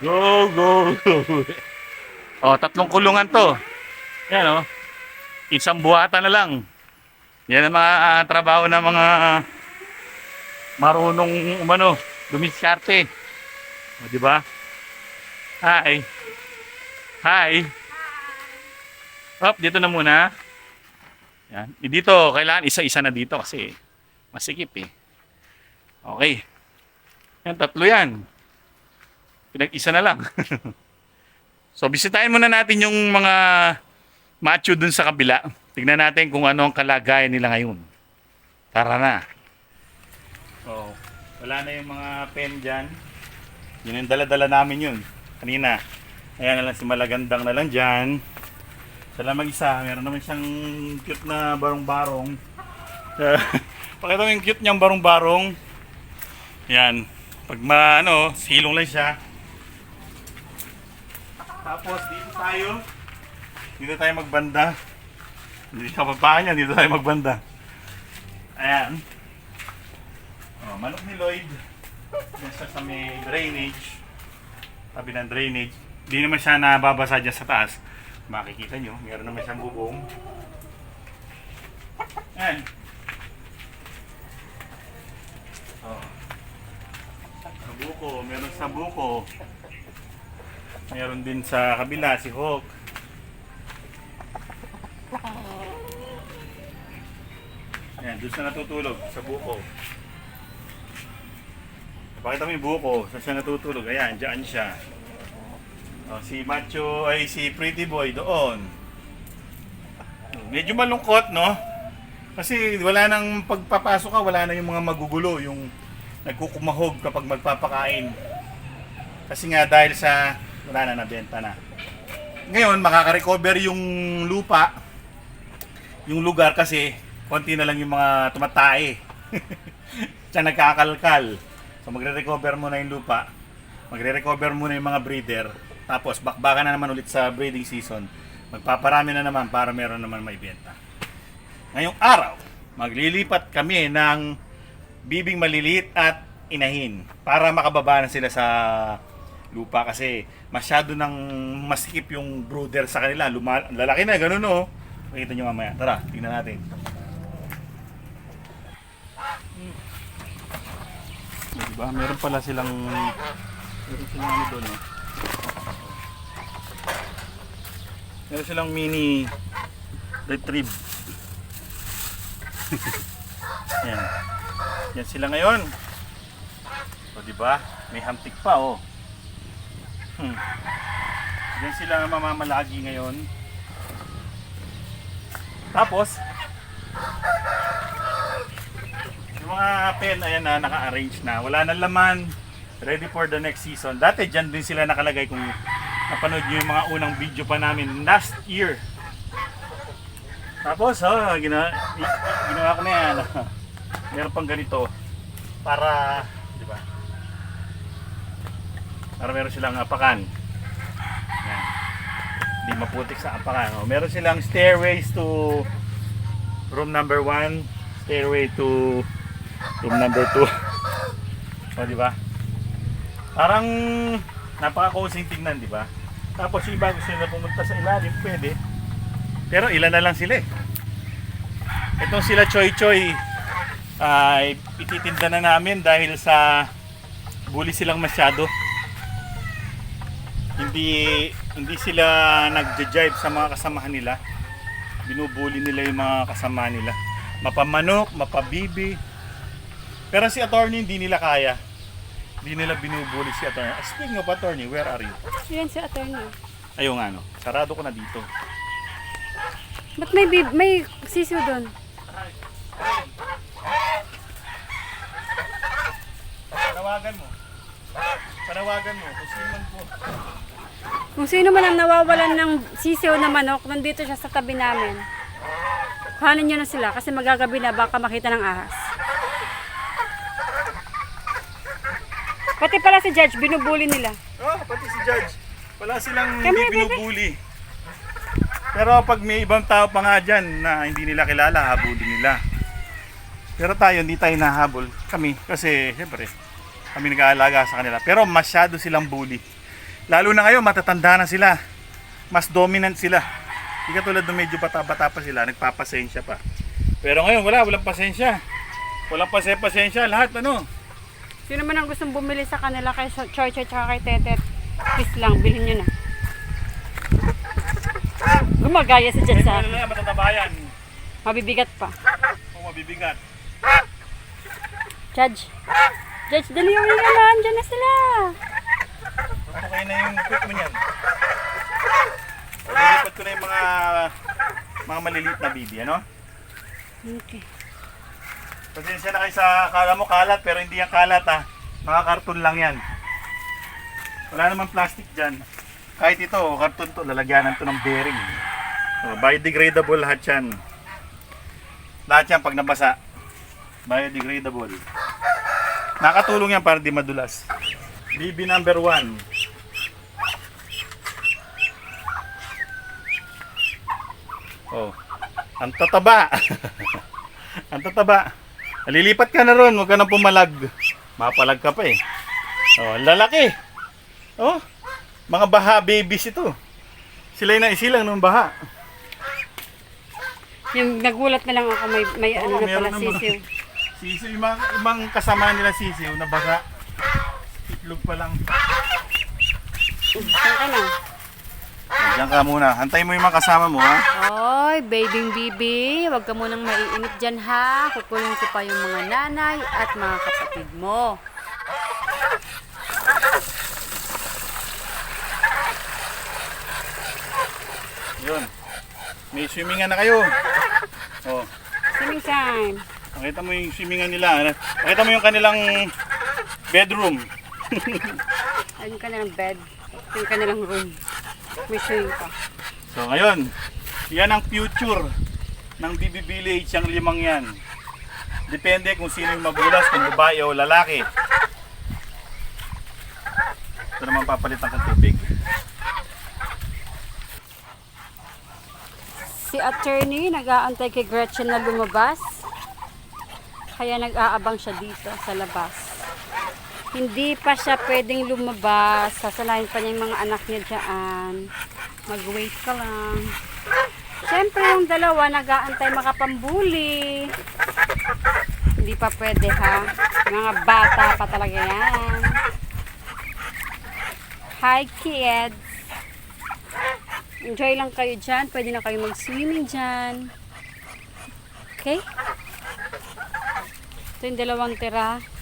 Go, go, go. Oh, tatlong kulungan to. Yan oh. Isang buhatan na lang. Yan ang mga ah, trabaho ng mga marunong umano, dumiskarte. O, di ba? Hi. Hi. Hop, dito na muna. Yan. Eh, Dito, kailangan isa-isa na dito kasi masikip eh. Okay. Yan, tatlo yan. Pinag-isa na lang. so, bisitahin muna natin yung mga macho dun sa kabila. Tignan natin kung ano ang kalagayan nila ngayon. Tara na. Oh, wala na yung mga pen dyan. Yun yung dala-dala namin yun. Kanina. Ayan na lang si Malagandang na lang dyan. Siya lang mag-isa. Meron naman siyang cute na barong-barong. Pakita mo yung cute niyang barong-barong. Yan. Pag ma, ano, silong lang siya. Tapos dito tayo. Dito tayo magbanda. Hindi ka papaan niya. Dito tayo magbanda. Ayan. Oh, manok ni Lloyd. Siya sa may drainage. Tabi ng drainage. Hindi naman siya nababasa dyan sa taas. Makikita nyo, meron naman siyang bubong. Ayan. Oh. Sa buko, meron sa buko. Meron din sa kabila, si Hawk. Ayan, doon siya natutulog, sa buko. Pakita mo yung buko, saan siya natutulog. Ayan, dyan siya. Oh, si Macho, ay si Pretty Boy doon. Medyo malungkot, no? Kasi wala nang pagpapasok ka, wala na yung mga magugulo, yung nagkukumahog kapag magpapakain. Kasi nga dahil sa wala na nabenta na. Ngayon, makaka-recover yung lupa, yung lugar kasi konti na lang yung mga tumatae. Siya nagkakalkal. So magre-recover muna yung lupa. Magre-recover muna yung mga breeder. Tapos bakbakan na naman ulit sa breeding season. Magpaparami na naman para meron naman may benta. Ngayong araw, maglilipat kami ng bibing maliliit at inahin para makababa na sila sa lupa kasi masyado nang masikip yung brooder sa kanila. Luma- lalaki na, ganun no. Makita nyo mamaya. Tara, tingnan natin. Diba? Meron pala silang meron silang ano doon eh. Meron silang mini retrieve. Yan. Yan sila ngayon. O di ba? May hamtik pa oh. Hmm. Yan sila mamamalagi ngayon. Tapos yung mga pen ayan na naka-arrange na. Wala na laman. Ready for the next season. Dati dyan din sila nakalagay kung napanood nyo yung mga unang video pa namin last year. Tapos, oh, gina, i- ginawa ko na yan. Meron pang ganito para, di ba? Para meron silang apakan. Yan. Hindi maputik sa apakan. Oh, meron silang stairways to room number 1, stairway to room number 2. o, di ba? Parang napaka-cozy tingnan, di ba? Tapos yung iba gusto nila pumunta sa ilalim, pwede. Pero ilan na lang sila eh. Itong sila Choy Choy ay ititinda na namin dahil sa bully silang masyado. Hindi hindi sila nagja-jive sa mga kasamahan nila. Binubuli nila yung mga kasama nila. Mapamanok, mapabibi. Pero si attorney hindi nila kaya. Hindi nila binubuli si attorney. Speaking of attorney, where are you? Yan si attorney. Ayun nga no. Sarado ko na dito. Ba't may, bib- may sisiw doon? Panawagan mo. Panawagan mo. Kung sino man po. Kung sino man ang nawawalan ng sisiw na manok, nandito siya sa tabi namin. Kuhanin nyo na sila kasi magagabi na baka makita ng ahas. Pati pala si Judge, binubuli nila. Oh, pati si Judge. Wala silang Kami, hindi binubuli. Pero pag may ibang tao pa nga dyan na hindi nila kilala, habulin nila. Pero tayo, hindi tayo nahabol. Kami, kasi siyempre, kami nag-aalaga sa kanila. Pero masyado silang bully. Lalo na ngayon, matatanda na sila. Mas dominant sila. Hindi katulad nung medyo bata-bata pa sila, nagpapasensya pa. Pero ngayon, wala, walang pasensya. Walang pase pasensya, lahat ano. Sino man ang gustong bumili sa kanila kay Choy Choy tsaka kay Tetet, please lang, bilhin nyo na. Gumagaya si Jed sa Ano na, matatabayan. Mabibigat pa. Kung mabibigat. Judge. Judge, dali yung lang. Diyan na sila. Okay na yung put mo niyan. Lilipat ko na yung mga mga maliliit na bibi, ano? Okay. Pasensya na kayo sa akala mo kalat pero hindi yan kalat ha. Mga karton lang yan. Wala naman plastic dyan. Kahit ito, karton to, lalagyanan to ng bearing. So, biodegradable lahat yan. Lahat yan pag nabasa. Biodegradable. Nakatulong yan para di madulas. BB number 1. Oh. Ang tataba. ang tataba. Lilipat ka na ron, huwag ka nang pumalag. Mapalag ka pa eh. Oh, lalaki. Oh, mga baha babies ito. Sila yung naisilang ng baha. Yung nagulat na lang ako, may, may ano na pala sisiw. Sisiw, yung mga, yung mga kasama nila sisiw na baga. Itlog pa lang. Saan ka na? Diyan ka muna. Antay mo yung mga kasama mo ha. Oy, babying bibi, huwag ka munang maiinip dyan ha. Kukulong ko pa yung mga nanay at mga kapatid mo. Yun. May swimmingan na kayo. Oh. Swimming time. Nakita mo yung swimmingan nila. Nakita mo yung kanilang bedroom. Ayun ka na ng bed. Yung kanilang room. Swimming pa. So ngayon, yan ang future ng BB Village, ang limang yan. Depende kung sino yung mabulas, kung babae o lalaki. Ito naman papalitan kong tubig. Si attorney nag-aantay kay Gretchen na lumabas. Kaya nag-aabang siya dito sa labas. Hindi pa siya pwedeng lumabas. Sasalahin pa niya yung mga anak niya dyan. Mag-wait ka lang. Siyempre yung dalawa nag-aantay makapambuli. Hindi pa pwede ha. Mga bata pa talaga yan. Hi kids! Enjoy lang kayo dyan. Pwede na kayo mag-swimming dyan. Okay? Ito yung dalawang tira.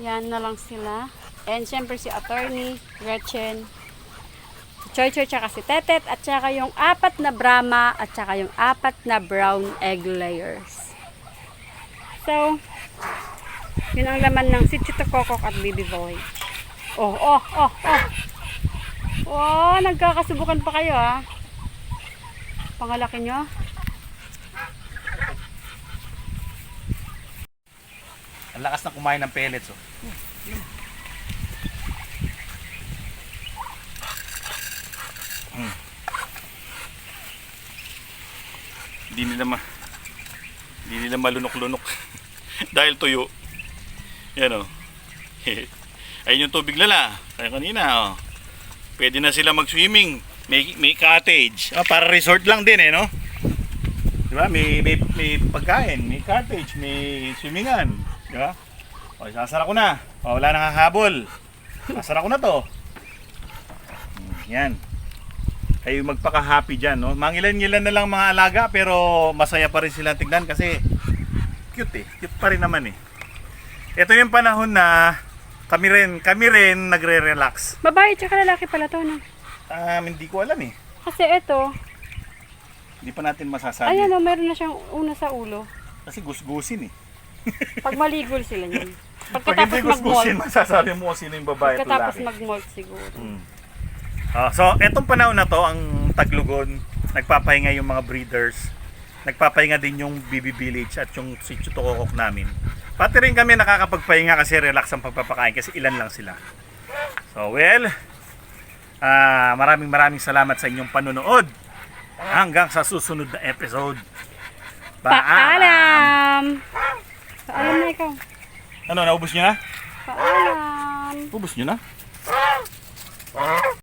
Yan na lang sila. And syempre si attorney, Gretchen, si Choy Choy, tsaka si Tetet, at tsaka yung apat na Brahma, at tsaka yung apat na brown egg layers. So, yun ang laman ng si Chito Kokok at Baby Boy. Oh, oh, oh, oh. Wow, nagkakasubukan pa kayo ah. Pangalaki nyo. Lakas na kumain ng pellets. Oh. Hmm. Hindi nila ma hindi nila malunok-lunok dahil tuyo. Yan oh. Ayun yung tubig nila. Kaya kanina oh. Pwede na sila mag-swimming. May, may cottage. Ah, para resort lang din eh, no? Di ba? May, may, may pagkain, may cottage, may swimmingan. Di ba? O, sasara ko na. O, wala nang hahabol. Sasara ko na to. Hmm, Yan. Kayo magpaka-happy dyan, no? Mangilan-ngilan na lang mga alaga, pero masaya pa rin sila tignan kasi cute eh. Cute pa rin naman eh. Ito yung panahon na kami rin, kami rin nagre-relax. Babae tsaka lalaki pala to, no? Um, hindi ko alam eh. Kasi ito, Hindi pa natin masasabi. ayan o, meron na siyang una sa ulo. Kasi gusgusin eh. Pag maligol sila niyan. Pag Pagkatapos hindi gusgusin, mag-molt. masasabi mo kung sino yung babae at Pagkatapos lalaki. mag-molt siguro. Mm. Ah, so, etong panahon na to, ang Taglugon, nagpapahinga yung mga breeders. Nagpapahinga din yung BB Village at yung si Chutokokok namin. Pati rin kami nakakapagpahinga kasi relax ang pagpapakain kasi ilan lang sila. So, well, ah, maraming maraming salamat sa inyong panonood. Hanggang sa susunod na episode. Paalam! Paalam Paalam na ikaw. Ano, naubos nyo na? Paalam. Ubus nyo na?